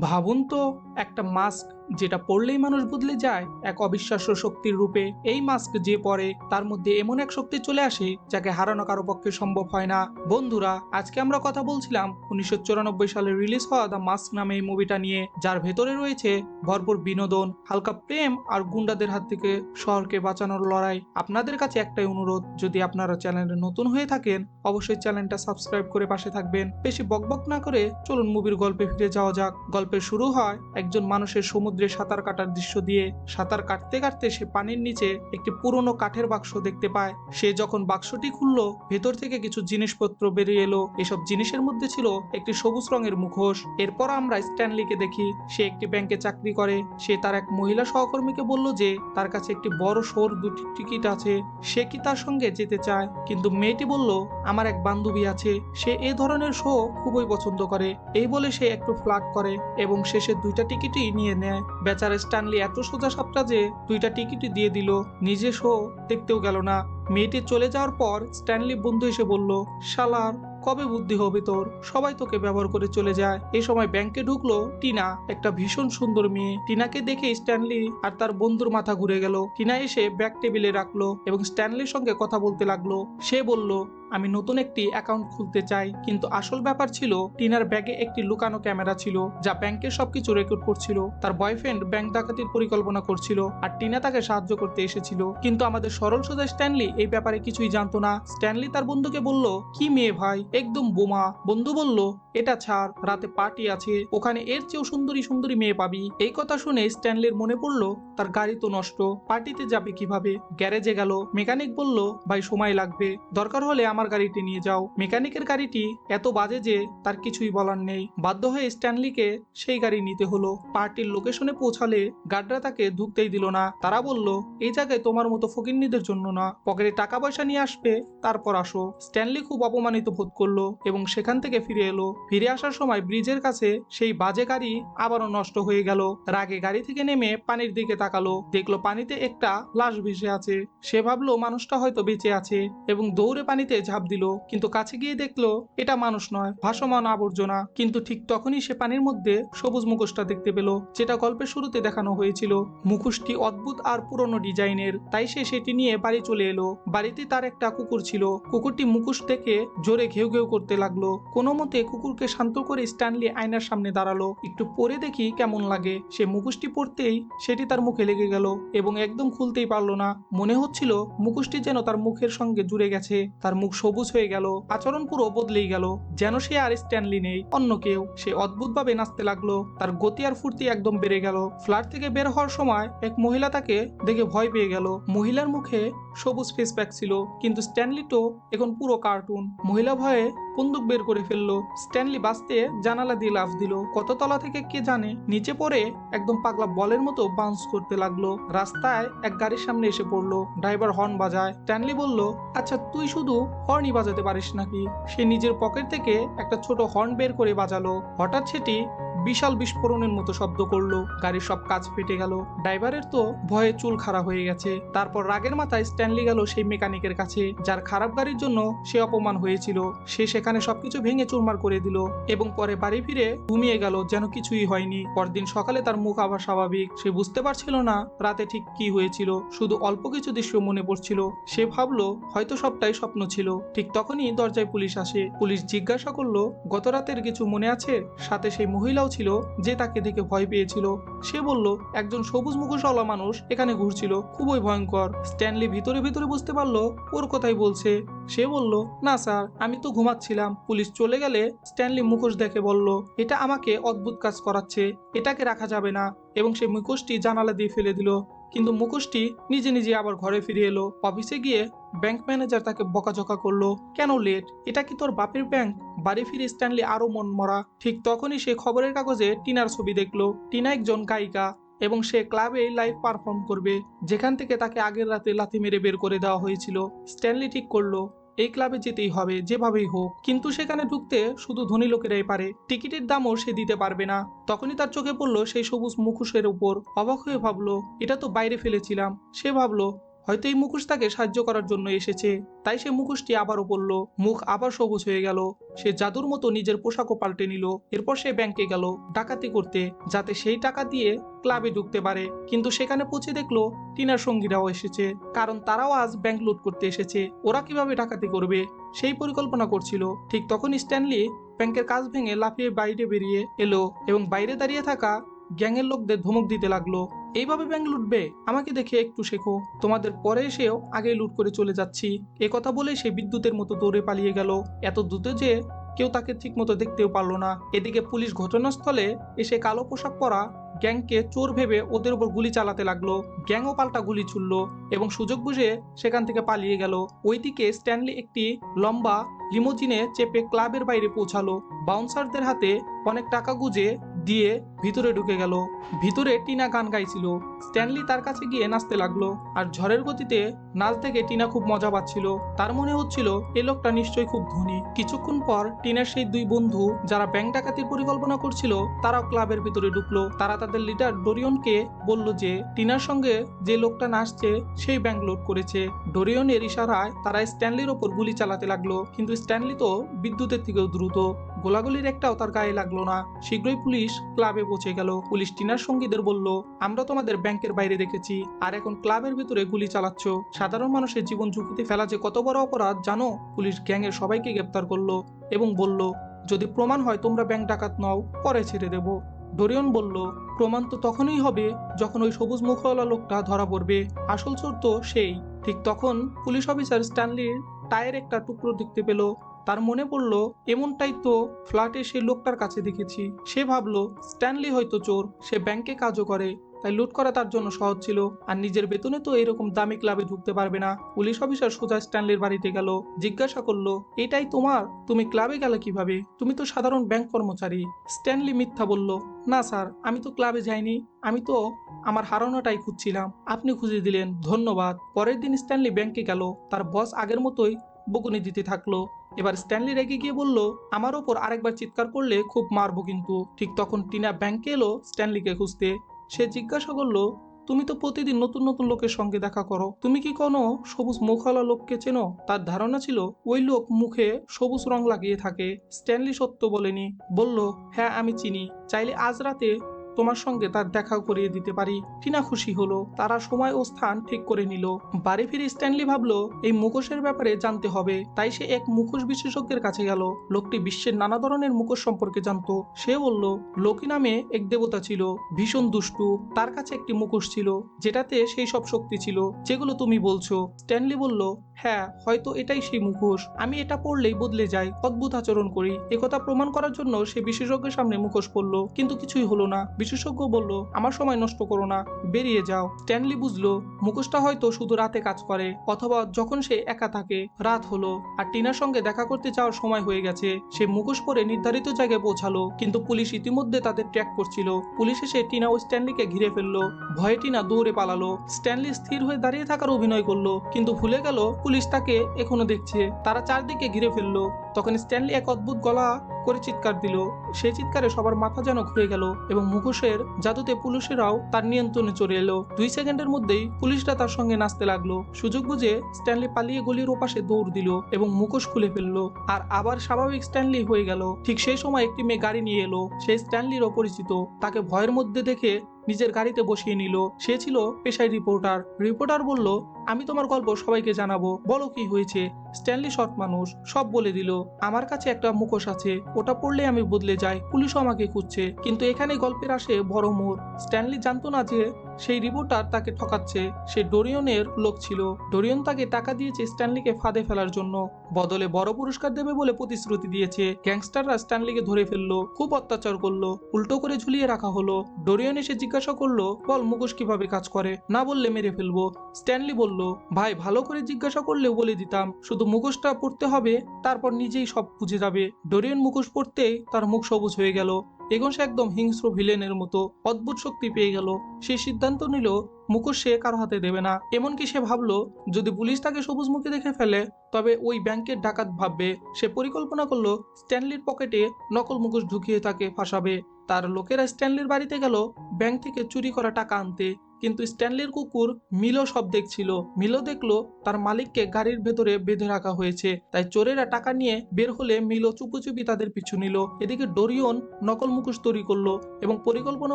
ভাবুন তো একটা মাস্ক যেটা পড়লেই মানুষ বদলে যায় এক অবিশ্বাস্য শক্তির রূপে। এই মাস্ক যে পরে, তার মধ্যে এমন এক শক্তি চলে আসে, যাকে হারানো কারও পক্ষে সম্ভব হয় না। বন্ধুরা, আজকে আমরা কথা বলছিলাম উনিশশো চুরানব্বই সালে রিলিজ হওয়া দ্য মাস্ক নামে এই মুভিটা নিয়ে, যার ভেতরে রয়েছে ভরপুর বিনোদন, হালকা প্রেম আর গুন্ডাদের হাত থেকে শহরকে বাঁচানোর লড়াই। আপনাদের কাছে একটাই অনুরোধ, যদি আপনারা চ্যানেলে নতুন হয়ে থাকেন, অবশ্যই চ্যানেলটা সাবস্ক্রাইব করে পাশে থাকবেন। বেশি বকবক না করে চলুন মুভির গল্পে ফিরে যাওয়া যাক। গল্পের শুরু হয় একজন মানুষের সমুদ্রে সাঁতার কাটার দৃশ্য দিয়ে সাঁতার কাটতে কাটতে সে পানির নিচে একটি পুরনো কাঠের বাক্স দেখতে পায়। সে যখন বাক্সটি খুললো, ভেতর থেকে কিছু জিনিসপত্র বেরিয়ে এলো। এসব জিনিসের মধ্যে ছিল একটি সবুজ রঙের মুখোশ। এরপর আমরা স্ট্যানলিকে দেখি, সে একটি ব্যাংকে চাকরি করে। সে তার এক মহিলা সহকর্মীকে বলল যে, তার কাছে একটি বড় শোর দুটি টিকিট আছে। সে কি তার সঙ্গে যেতে চায়? কিন্তু মেয়েটি বলল, আমার এক বান্ধবী আছে। সে এ ধরনের শো খুবই পছন্দ করে। এই বলে সে একটু ফ্লার্ট করে এবং শেষে দুইটা টিকিটই নিয়ে নেয়। বেচারা স্ট্যানলি এত সোজা সাপটা যে দুইটা টিকিটই দিয়ে দিল। নিজে শো দেখতেও গেল না। মেয়েটি চলে যাওয়ার পর স্ট্যানলি বন্ধু এসে বলল, শালার, কবে বুদ্ধি হবে তোর? সবাই তোকে ব্যবহার করে চলে যায়। এই সময় ব্যাংকে ঢুকলো টিনা, একটা ভীষণ সুন্দর মেয়ে। টিনাকে দেখে স্ট্যানলি আর তার বন্ধুর মাথা ঘুরে গেল। টিনা এসে ব্যাগ টেবিলে রাখল এবং স্ট্যানলির সঙ্গে কথা বলতে লাগল। সে বলল আমি নতুন একটি অ্যাকাউন্ট খুলতে চাই। কিন্তু আসল ব্যাপার ছিল, টিনার ব্যাগে একটি লুকানো ক্যামেরা ছিল, যা ব্যাংকের সবকিছু রেকর্ড করছিল, তার বয়ফ্রেন্ড ব্যাংক ডাকাতির পরিকল্পনা করছিল, আর টিনা তাকে সাহায্য করতে এসেছিল। কিন্তু আমাদের সরল সোজা স্ট্যানলি এই ব্যাপারে কিছুই জানতো না। স্ট্যানলি তার বন্ধুকে বলল, কি মেয়ে ভাই, একদম বোমা। বন্ধু বলল, এটা ছাড়, রাতে পার্টি আছে, ওখানে এর চেয়েও সুন্দরী সুন্দরী মেয়ে পাবি। এই কথা শুনে স্ট্যানলির মনে পড়ল, তার গাড়ি তো নষ্ট পার্টিতে যাবে কীভাবে? গ্যারেজে গেল, মেকানিক বলল, ভাই, সময় লাগবে। দরকার হলে আমার গাড়িটি নিয়ে যাও। মেকানিকের গাড়িটি এত বাজে যে তার কিছুই বলার নেই। বাধ্য হয়ে স্ট্যানলিকে সেই গাড়ি নিতে হলো। পার্টির লোকেশনে পৌঁছালে গার্ডরা তাকে ঢুকতেই দিল না। তারা বলল এই জায়গায় তোমার মতো ফকিন্নিদের জন্য না। পকেটে টাকা পয়সা নিয়ে আসবে, তারপর আসো। স্ট্যানলি খুব অপমানিত বোধ করল এবং সেখান থেকে ফিরে এলো। ফিরে আসার সময় ব্রিজের কাছে সেই বাজে গাড়ি আবারও নষ্ট হয়ে গেল। রাগে গাড়ি থেকে নেমে পানির দিকে তাকালো। দেখল পানিতে একটা লাশ ভেসে আছে। সে ভাবলো, মানুষটা হয়তো বেঁচে আছে। এবং দৌড়ে পানিতে ঝাঁপ দিল, কিন্তু কাছে গিয়ে দেখল এটা মানুষ নয়, ভাসমান আবর্জনা। কিন্তু ঠিক তখনই সে পানির মধ্যে সবুজ মুখোশটা দেখতে পেল, যেটা গল্পের শুরুতে দেখানো হয়েছিল। মুখোশটি অদ্ভুত আর পুরনো ডিজাইনের, তাই সে সেটি নিয়ে বাড়ি চলে এলো। বাড়িতে তার একটা কুকুর ছিল। কুকুরটি মুখোশ থেকে জোরে ঘেউ ঘেউ করতে লাগল। কোনো মতে কুকুরকে শান্ত করে স্ট্যানলি আয়নার সামনে দাঁড়াল। একটু পরে দেখি কেমন লাগে। সে মুখোশটি পরতেই সেটি তার মুখে লেগে গেল এবং একদম খুলতেই পারল না। মনে হচ্ছিল মুখোশটি যেন তার মুখের সঙ্গে জুড়ে গেছে। তার মুখ সবুজ হয়ে গেল, আচরণ পুরো বদলেই গেল। যেন সে আর স্ট্যানলি নেই, অন্য কেউ। সে অদ্ভুতভাবে নাচতে লাগল, তার গতি আর ফুর্তি একদম বেড়ে গেল। ফ্ল্যাট থেকে বের হওয়ার সময় এক মহিলা তাকে দেখে ভয় পেয়ে গেল। মহিলার মুখে সবুজ ফেস প্যাক ছিল, কিন্তু স্ট্যানলি তো এখন পুরো কার্টুন মহিলা ভয়ে বন্দুক বের করে ফেলল। স্ট্যানলি বাঁচতে জানালা দিয়ে লাফ দিল। কত তলা থেকে কে জানে? নিচে পড়ে একদম পাগলা বলের মতো বাউন্স করতে লাগল। রাস্তায় এক গাড়ির সামনে এসে পড়ল। ড্রাইভার হর্ন বাজায়। স্ট্যানলি বলল আচ্ছা তুই শুধু হর্নই বাজাতে পারিস নাকি? সে নিজের পকেট থেকে একটা ছোট হর্ন বের করে বাজালো। হঠাৎ সেটি বিশাল বিস্ফোরণের মতো শব্দ করল। গাড়ির সব কাজ ফেটে গেল। ড্রাইভারের তো ভয়ে চুল খাড়া হয়ে গেছে। তারপর রাগের মাথায় স্ট্যানলি গেল সেই মেকানিকের কাছে, যার খারাপ গাড়ির জন্য সে অপমান হয়েছিল। সে সেখানে সবকিছু ভেঙে চুরমার করে দিল এবং পরে বাড়ি ফিরে ঘুমিয়ে গেল যেন কিছুই হয়নি। পরদিন সকালে তার মুখ আবার স্বাভাবিক। সে বুঝতে পারছিল না রাতে ঠিক কি হয়েছিল। শুধু অল্প কিছু দৃশ্য মনে পড়ছিল। সে ভাবলো, হয়তো সবটাই স্বপ্ন ছিল। ঠিক তখনই দরজায় পুলিশ আসে। পুলিশ জিজ্ঞাসা করল, গত রাতের কিছু মনে আছে? সাথে সেই মহিলাও ছিল যে তাকে দেখে ভয় পেয়েছিল। সে বলল, একজন সবুজ মুখোশওয়ালা মানুষ এখানে ঘুরছিল। খুবই ভয়ঙ্কর। স্ট্যানলি ভিতরে ভিতরে বুঝতে পারল, ওর কথাই বলছে। সে বলল, না স্যার, আমি তো ঘুমাচ্ছিলাম। পুলিশ চলে গেলে স্ট্যানলি মুখোশ দেখে বলল, এটা আমাকে অদ্ভুত কাজ করাচ্ছে, এটাকে রাখা যাবে না। এবং সে মুখোশটি জানালা দিয়ে ফেলে দিল। কিন্তু মুখোশটি নিজে নিজে আবার ঘরে ফিরে এলো। অফিসে গিয়ে ব্যাংক ম্যানেজার তাকে বকাঝকা করল, কেন লেট? এটা কি তোর বাপের ব্যাংক? বাড়ি ফিরে স্ট্যানলি আরও মন মরা। ঠিক তখনই সে খবরের কাগজে টিনার ছবি দেখল। টিনা একজন গায়িকা এবং সে ক্লাবে লাইভ পারফর্ম করবে, যেখান থেকে তাকে আগের রাতে লাথি মেরে বের করে দেওয়া হয়েছিল। স্ট্যানলি ঠিক করল এই ক্লাবে যেতেই হবে, যেভাবেই হোক। কিন্তু সেখানে ঢুকতে শুধু ধনী লোকেরাই পারে। টিকিটের দামও সে দিতে পারবে না। তখনই তার চোখে পড়ল সেই সবুজ মুখোশের উপর। অবাক হয়ে ভাবলো, এটা তো বাইরে ফেলেছিলাম। সে ভাবলো হয়তো এই মুখোশ তাকে সাহায্য করার জন্য এসেছে। তাই সে মুখোশটি আবারও পরল। মুখ আবার সবুজ হয়ে গেল। সে জাদুর মতো নিজের পোশাকও পাল্টে নিল। এরপর সে ব্যাংকে গেল ডাকাতি করতে, যাতে সেই টাকা দিয়ে ক্লাবে ঢুকতে পারে। কিন্তু সেখানে পৌঁছে দেখল টিনার সঙ্গীরাও এসেছে। কারণ তারাও আজ ব্যাংক লুট করতে এসেছে। ওরা কীভাবে ডাকাতি করবে, সেই পরিকল্পনা করছিল। ঠিক তখন স্ট্যানলি ব্যাংকের কাজ ভেঙে লাফিয়ে বাইরে বেরিয়ে এলো এবং বাইরে দাঁড়িয়ে থাকা গ্যাংয়ের লোকদের ধমক দিতে লাগল। এইভাবে ব্যাংক লুটবে? আমাকে দেখে একটু শেখো। তোমাদের পরে এসেও আগে লুট করে চলে যাচ্ছি। এ কথা বলে সে বিদ্যুতের মতো দৌড়ে পালিয়ে গেল। এত দ্রুত যে কেউ তাকে ঠিক মতো দেখতেও পারল না। এদিকে পুলিশ ঘটনাস্থলে এসে কালো পোশাক পরা গ্যাংকে চোর ভেবে ওদের উপর গুলি চালাতে লাগল। গ্যাংও পাল্টা গুলি ছুড়ল এবং সুযোগ বুঝে সেখান থেকে পালিয়ে গেল। ওইদিকে স্ট্যানলি একটি লম্বা লিমোজিনে চেপে ক্লাবের বাইরে পৌঁছালো। বাউন্সারদের হাতে অনেক টাকা গুজে দিয়ে ভিতরে ঢুকে গেল। ভিতরে টিনা গান গাইছিল। স্ট্যানলি তার কাছে গিয়ে নাচতে লাগল আর ঝড়ের গতিতে নাচ দেখে টিনা খুব মজা পাচ্ছিল। তার মনে হচ্ছিল, এ লোকটা নিশ্চয়ই খুব ধনী। কিছুক্ষণ পর টিনার সেই দুই বন্ধু যারা ব্যাংক ডাকাতির পরিকল্পনা করছিল, তারাও ক্লাবের ভিতরে ঢুকলো। তারা তাদের লিডার ডোরিয়নকে বলল যে, টিনার সঙ্গে যে লোকটা নাচছে, সেই ব্যাংক লোড করেছে। ডোরিয়নের ইশারায় তারা স্ট্যানলির ওপর গুলি চালাতে লাগল। কিন্তু স্ট্যানলি তো বিদ্যুতের থেকেও দ্রুত। গোলাগুলির একটাও তার গায়ে লাগল না। শীঘ্রই পুলিশ ক্লাবে পৌঁছে গেল। পুলিশ টিনার সঙ্গীদের বলল, আমরা তোমাদের ব্যাংকের বাইরে দেখেছি, আর এখন ক্লাবের ভিতরে গুলি চালাচ্ছ। সাধারণ মানুষের জীবন ঝুঁকিতে ফেলা যে কত বড় অপরাধ, জানো? পুলিশ গ্যাংয়ের সবাইকে গ্রেপ্তার করল এবং বলল, যদি প্রমাণ হয় তোমরা ব্যাংক ডাকাত নও, পরে ছেড়ে দেব। ডোরিয়ন বলল, প্রমাণ তো তখনই হবে যখন ওই সবুজ মুখওয়ালা লোকটা ধরা পড়বে। আসল চোর তো সেই। ঠিক তখন পুলিশ অফিসার স্ট্যানলির টায়ের একটা টুকরো দেখতে পেল। তার মনে পড়ল, এমনটাই তো ফ্ল্যাটে সেই লোকটার কাছে দেখেছি। সে ভাবলো, স্ট্যানলি হয়তো চোর, সে ব্যাংকে কাজও করে, তাই লুট করা তার জন্য সহজ ছিল। আর নিজের বেতনে তো এরকম দামি ক্লাবে ঢুকতে পারবে না। পুলিশ অফিসার সোজা স্ট্যানলির বাড়িতে গেল, জিজ্ঞাসা করল, এটাই তোমার? তুমি ক্লাবে গেলে কীভাবে? তুমি তো সাধারণ ব্যাংক কর্মচারী। স্ট্যানলি মিথ্যা বলল, না স্যার, আমি তো ক্লাবে যাইনি। আমি তো আমার হারানোটাই খুঁজছিলাম। আপনি খুঁজে দিলেন, ধন্যবাদ। পরের দিন স্ট্যানলি ব্যাংকে গেল, তার বস আগের মতোই বকুনি দিতে থাকল। এবার স্ট্যানলি রেগে গিয়ে বলল, আমার ওপর আরেকবার চিৎকার করলে খুব মারবো কিন্তু। ঠিক তখন টিনা ব্যাংকে এলো স্ট্যানলিকে খুঁজতে। সে জিজ্ঞাসা করল, তুমি তো প্রতিদিন নতুন নতুন লোকের সঙ্গে দেখা করো। তুমি কি কোনো সবুজ মুখওয়ালা লোককে চেনো? তার ধারণা ছিল, ওই লোক মুখে সবুজ রং লাগিয়ে থাকে। স্ট্যানলি সত্য বলেনি। বলল হ্যাঁ আমি চিনি। চাইলে আজ রাতে তোমার সঙ্গে তার দেখাও করিয়ে দিতে পারি। টিনা খুশি হলো। তারা সময় ও স্থান ঠিক করে নিল। বাড়ি ফিরে স্ট্যানলি ভাবলো, এই মুখোশের ব্যাপারে জানতে হবে। তাই সে এক মুখোশ বিশেষজ্ঞের কাছে গেল। লোকটি বিশ্বের নানা ধরনের মুখোশ সম্পর্কে জানতো। সে বলল, লোকি নামে এক দেবতা ছিল, ভীষণ দুষ্টু। তার কাছে একটি মুখোশ ছিল, যেটাতে সেই সব শক্তি ছিল, যেগুলো তুমি বলছো। স্ট্যানলি বলল হ্যাঁ হয়তো এটাই সেই মুখোশ। আমি এটা পড়লেই বদলে যাই, অদ্ভুত আচরণ করি। একথা প্রমাণ করার জন্য সে বিশেষজ্ঞের সামনে মুখোশ পড়ল, কিন্তু কিছুই হলো না। বিশেষজ্ঞ বলল, আমার সময় নষ্ট করো না, বেরিয়ে যাও। স্ট্যানলি বুঝলো, মুখোশটা হয়তো শুধু রাতে কাজ করে, অথবা যখন সে একা থাকে, রাত হলো। আর টিনার সঙ্গে দেখা করতে যাওয়ার সময় হয়ে গেছে। সে মুখোশ পরে নির্ধারিত জায়গায় পৌঁছালো, কিন্তু পুলিশ ইতিমধ্যে তাদের ট্র্যাক করছিল। পুলিশ এসে টিনা ও স্ট্যানলিকে ঘিরে ফেলল। ভয়ে টিনা দৌড়ে পালালো। স্ট্যানলি স্থির হয়ে দাঁড়িয়ে থাকার অভিনয় করল, কিন্তু ভুলে গেল পুলিশ তাকে এখনও দেখছে। তারা চারদিকে ঘিরে ফেলল। তখন স্ট্যানলি এক অদ্ভুত গলা করে চিৎকার দিল। সেই চিৎকারে সবার মাথা যেন ঘুরে গেল এবং মুখোশের জাদুতে পুলিশেরাও তার নিয়ন্ত্রণে চলে এলো। দুই সেকেন্ডের মধ্যেই পুলিশরা তার সঙ্গে নাচতে লাগল। সুযোগ বুঝে স্ট্যানলি পালিয়ে গলির ওপাশে দৌড় দিল এবং মুখোশ খুলে ফেলল। আর আবার স্বাভাবিক স্ট্যানলি হয়ে গেল। ঠিক সেই সময় একটি মেয়ে গাড়ি নিয়ে এলো। সেই স্ট্যানলির অপরিচিত। তাকে ভয়ের মধ্যে দেখে নিজের গাড়িতে বসিয়ে নিল। সে ছিল পেশায় রিপোর্টার রিপোর্টার বলল, আমি তোমার গল্প সবাইকে জানাব। বলো কি হয়েছে? স্ট্যানলি শর্ট মানুষ, সব বলে দিল, আমার কাছে একটা মুখোশ আছে। ওটা পড়লে আমি বদলে যাই। পুলিশও আমাকে খুঁজছে। কিন্তু এখানে গল্পের আসে বড় মোড়। স্ট্যানলি জানতো না যে সেই রিপোর্টার তাকে ঠকাচ্ছে। সে ডোরিয়নের লোক ছিল। ডোরিয়ন তাকে টাকা দিয়েছে স্ট্যানলিকে ফাঁদে ফেলার জন্য। বদলে বড় পুরস্কার দেবে বলে প্রতিশ্রুতি দিয়েছে। গ্যাংস্টাররা স্ট্যানলিকে ধরে ফেলল, খুব অত্যাচার করল, উল্টো করে ঝুলিয়ে রাখা হলো। ডোরিয়ন এসে জিজ্ঞাসা করল, বল মুখোশ কীভাবে কাজ করে? না বললে মেরে ফেলব। স্ট্যানলি বলল, ভাই, ভালো করে জিজ্ঞাসা করলেও বলে দিতাম, শুধু মুখোশটা পড়তে হবে, তারপর নিজেই সব বুঝে যাবে। ডোরিয়ন মুখোশ পড়তেই তার মুখ সবুজ হয়ে গেল। এখন সে একদম হিংস্র ভিলেনের মতো অদ্ভুত শক্তি পেয়ে গেল। সে সিদ্ধান্ত নিল, মুখোশ সে কারও হাতে দেবে না। এমনকি সে ভাবলো, যদি পুলিশ তাকে সবুজ মুখে দেখে ফেলে, তবে ওই ব্যাংকের ডাকাত ভাববে, সে পরিকল্পনা করল, স্ট্যানলির পকেটে নকল মুখোশ ঢুকিয়ে তাকে ফাঁসাবে। তার লোকেরা স্ট্যানলির বাড়িতে গেল, ব্যাংক থেকে চুরি করা টাকা আনতে। কিন্তু স্ট্যানলির কুকুর মিলো সব দেখছিল। মিলো দেখল তার মালিককে গাড়ির ভেতরে বেঁধে রাখা হয়েছে। তাই চোরেরা টাকা নিয়ে বের হলে মিলো চুপি তাদের পিছু নিল। এদিকে ডোরিয়ন নকল মুখোশ তৈরি করল এবং পরিকল্পনা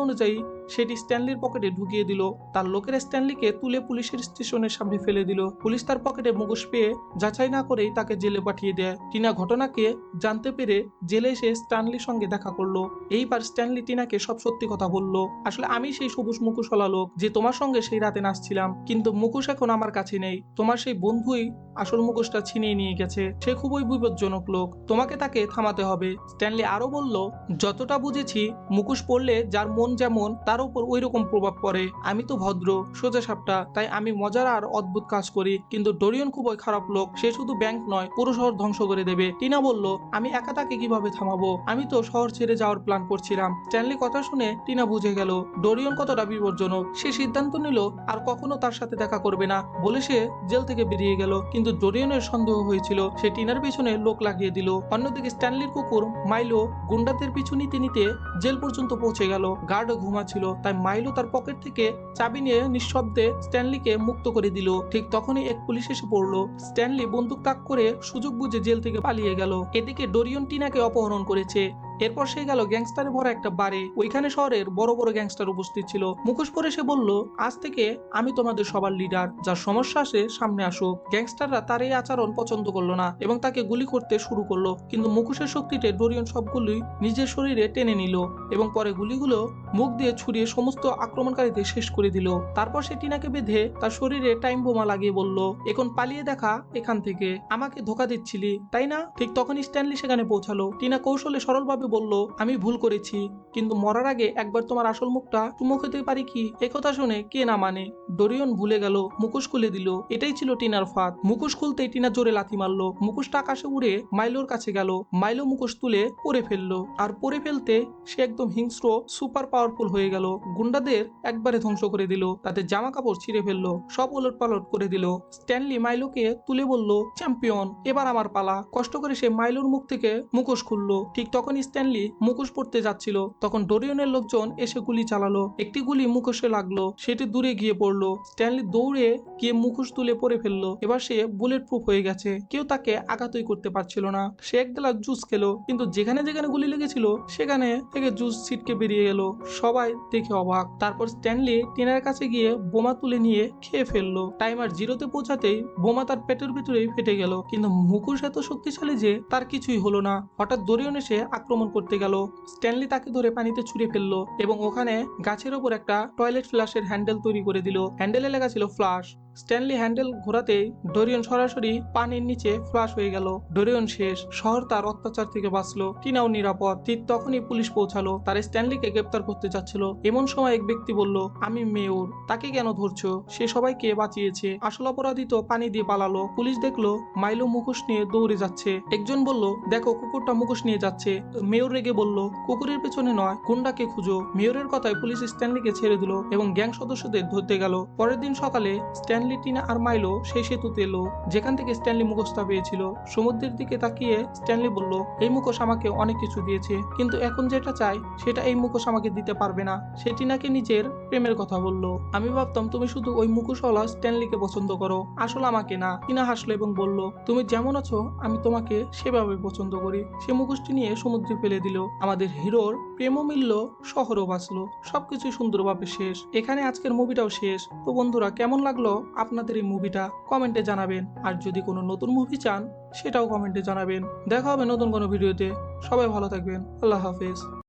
অনুযায়ী সেটি স্ট্যানলির পকেটে ঢুকিয়ে দিল। তার লোকেরা স্ট্যানলিকে তুলে পুলিশের স্টেশনের সামনে ফেলে দিল। পুলিশ তার পকেটে মুখোশ পেয়ে যাচাই না করেই তাকে জেলে পাঠিয়ে দেয়। টিনা ঘটনাকে জানতে পেরে জেলে এসে স্ট্যানলির সঙ্গে দেখা করল। এইবার স্ট্যানলি টিনাকে সব সত্যি কথা বলল। আসলে আমি সেই সবুজ মুখোশওয়ালা লোক যে তোমার সঙ্গে সেই রাতে নাচছিলাম, কিন্তু মুখোশ এখন আমার কাছে নেই। তোমার সেই বন্ধুই আসল মুখোশটা ছিনিয়ে নিয়ে গেছে। সে খুবই বিপজ্জনক লোক। তোমাকে তাকে থামাতে হবে। স্ট্যানলি আরও বলল, যতটা বুঝেছি, মুখোশ পড়লে যার মন যেমন, তার উপর ওই রকম প্রভাব পড়ে। আমি তো ভদ্র, সোজা সাপটা, তাই আমি মজার আর অদ্ভুত কাজ করি। কিন্তু ডোরিয়ন খুবই খারাপ লোক। সে শুধু ব্যাংক নয়, পুরো শহর ধ্বংস করে দেবে। টিনা বলল, আমি একা তাকে কীভাবে থামাবো? আমি তো শহর ছেড়ে যাওয়ার প্ল্যান করছিলাম। স্ট্যানলি কথা শুনে টিনা বুঝে গেল, ডোরিয়ন কতটা বিপজ্জনক। সে সিদ্ধান্ত নিল আর কখনো তার সাথে দেখা করবে না বলে সে জেল থেকে বেরিয়ে গেল। কিন্তু ডোরিয়নের সন্দেহ হয়েছিল, সে টিনার পিছনে লোক লাগিয়ে দিল। অন্যদিকে স্ট্যানলির কুকুর, মাইলো, গুন্ডাদের পিছু নিতে নিতে জেল পর্যন্ত পৌঁছে গেল। গার্ডও ঘুমাচ্ছিল, তাই মাইলো তার পকেট থেকে চাবি নিয়ে নিঃশব্দে স্ট্যানলিকে মুক্ত করে দিল। ঠিক তখনই এক পুলিশ এসে পড়ল। স্ট্যানলি বন্দুক তাক করে সুযোগ বুঝে জেল থেকে পালিয়ে গেল। এদিকে ডোরিয়ন টিনাকে অপহরণ করেছে। এরপর সে গেল গ্যাংস্টারে ভরা একটা বাড়ি। ওইখানে শহরের বড় বড় গ্যাংস্টার উপস্থিত ছিল। মুখোশ পরে সে বলল, আজ থেকে আমি তোমাদের সবার লিডার যার সমস্যা আসে সামনে আসুক। গ্যাংস্টাররা তার এই আচরণ পছন্দ করল না এবং তাকে গুলি করতে শুরু করল। কিন্তু মুখোশের শক্তিতে ডোরিয়ন সবগুলোই নিজের শরীরে টেনে নিল এবং পরে গুলিগুলো মুখ দিয়ে ছুড়িয়ে সমস্ত আক্রমণকারীদের শেষ করে দিল। তারপর সে টিনাকে বেঁধে তার শরীরে টাইম বোমা লাগিয়ে বলল, এখন পালিয়ে দেখা এখান থেকে। আমাকে ধোকা দিচ্ছিলি, তাই না? ঠিক তখনই স্ট্যানলি সেখানে পৌঁছালো। টিনা কৌশলে সরলভাবে বলল, আমি ভুল করেছি, কিন্তু মরার আগে একবার তোমার আসল মুখটা চুমুক হতে পারি কি? একথা শুনে কে না মানে ডোরিয়ন ভুলে গেল, মুখোশ খুলে দিল। এটাই ছিল টিনার ফাঁদ। মুখোশ খুলতেই টিনা জোরে লাথি মারলো। মুখোশটা আকাশে উড়ে মাইলোর কাছে গেল। মাইলো মুখোশ তুলে পরে ফেলল। আর পরে ফেলতে সে একদম হিংস্র, সুপার পাওয়ারফুল হয়ে গেল। গুন্ডাদের একবারে ধ্বংস করে দিল। তাদের জামা কাপড় ছিঁড়ে ফেলল। সব ওলট পালট করে দিল। স্ট্যানলি মাইলোকে তুলে বলল, চ্যাম্পিয়ন, এবার আমার পালা। কষ্ট করে সে মাইলোর মুখ থেকে মুখোশ খুললো। ঠিক তখন স্ট্যানলি মুখোশ পড়তে যাচ্ছিল। তখন ডোরিয়নের লোকজন এসে গুলি চালালো। একটি গুলি মুখোশে লাগল। সেটি দূরে গিয়ে পড়ল। স্ট্যানলি দৌড়ে গিয়ে মুখোশ তুলে পরে ফেলল। এবার সে বুলেট প্রুফ হয়ে গেছে। কেউ তাকে আঘাতই করতে পারছিল না। সে এক গ্লাস জুস খেলো। কিন্তু যেখানে যেখানে গুলি লেগেছিল, সেখানে থেকে জুস ছিটকে বেরিয়ে গেল। সবাই দেখে অবাক। তারপর স্ট্যানলি টিনার কাছে গিয়ে বোমা তুলে নিয়ে খেয়ে ফেলল। টাইমার জিরোতে পৌঁছাতেই বোমা তার পেটের ভিতরেই ফেটে গেল। কিন্তু মুখোশ এত শক্তিশালী যে তার কিছুই হলো না। হঠাৎ দরিয়ন এসে আক্রমণ করতে গেল। স্ট্যানলি তাকে ধরে পানিতে ছুঁড়ে ফেলল এবং ওখানে গাছের ওপর একটা টয়লেট ফ্লাশের হ্যান্ডেল তৈরি করে দিল। হ্যান্ডেলে লেখা ছিল ফ্লাশ। স্ট্যানলি হ্যান্ডেল ঘোরাতেই ডোরিয়ন সরাসরি পানির নিচে ফ্লাশ হয়ে গেল। ডোরিয়ন শেষ, শহর তার অত্যাচার থেকে বাঁচলো, টিনাও নিরাপদ। ঠিক তখনই পুলিশ পৌঁছালো, তার স্ট্যানলিকে গ্রেপ্তার করতে যাচ্ছিল। এমন সময় এক ব্যক্তি বলল, আমি মেয়র, তাকে কেন ধরছো? সে সবাইকে বাঁচিয়েছে। আসল অপরাধী তো পানি দিয়ে পালালো। পুলিশ দেখল, মাইলো মুখোশ নিয়ে দৌড়ে যাচ্ছে। একজন বলল, দেখো, কুকুরটা মুখোশ নিয়ে যাচ্ছে। মেয়র রেগে বলল, কুকুরের পেছনে নয়, গুন্ডাকে খুঁজো। মেয়রের কথায় পুলিশ স্ট্যানলিকে ছেড়ে দিল এবং গ্যাং সদস্যদের ধরতে গেল। পরের দিন সকালে স্ট্যানলি টিনা আর মাইলো সেই সেতুতে এলো যেখান থেকে স্ট্যানলি মুখোশটা পেয়েছিল। সমুদ্রের দিকে তাকিয়ে স্ট্যানলি বলল, এই মুখোশ আমাকে অনেক কিছু দিয়েছে, কিন্তু এখন যেটা চাই, সেটা এই মুখোশ আমাকে দিতে পারবে না। সে টিনাকে নিজের প্রেমের কথা বলল। আমি ভাবতাম তুমি শুধু ওই মুখোশওয়ালা স্ট্যানলিকে পছন্দ করো, আসলে আমাকে না। টিনা হাসলো এবং বলল, তুমি যেমন আছো, আমি তোমাকে সেভাবে পছন্দ করি। সে মুখোশটি নিয়ে সমুদ্রে ফেলে দিল। আমাদের হিরোর প্রেমও মিলল শহরও বাঁচলো। সবকিছু সুন্দরভাবে শেষ। এখানে আজকের মুভিটাও শেষ। তো বন্ধুরা, কেমন লাগল? আপনাদের এই মুভিটা কমেন্টে জানাবেন। আর যদি কোনো নতুন মুভি চান, সেটাও কমেন্টে জানাবেন। দেখা হবে নতুন কোনো ভিডিওতে সবাই ভালো থাকবেন। আল্লাহ হাফেজ।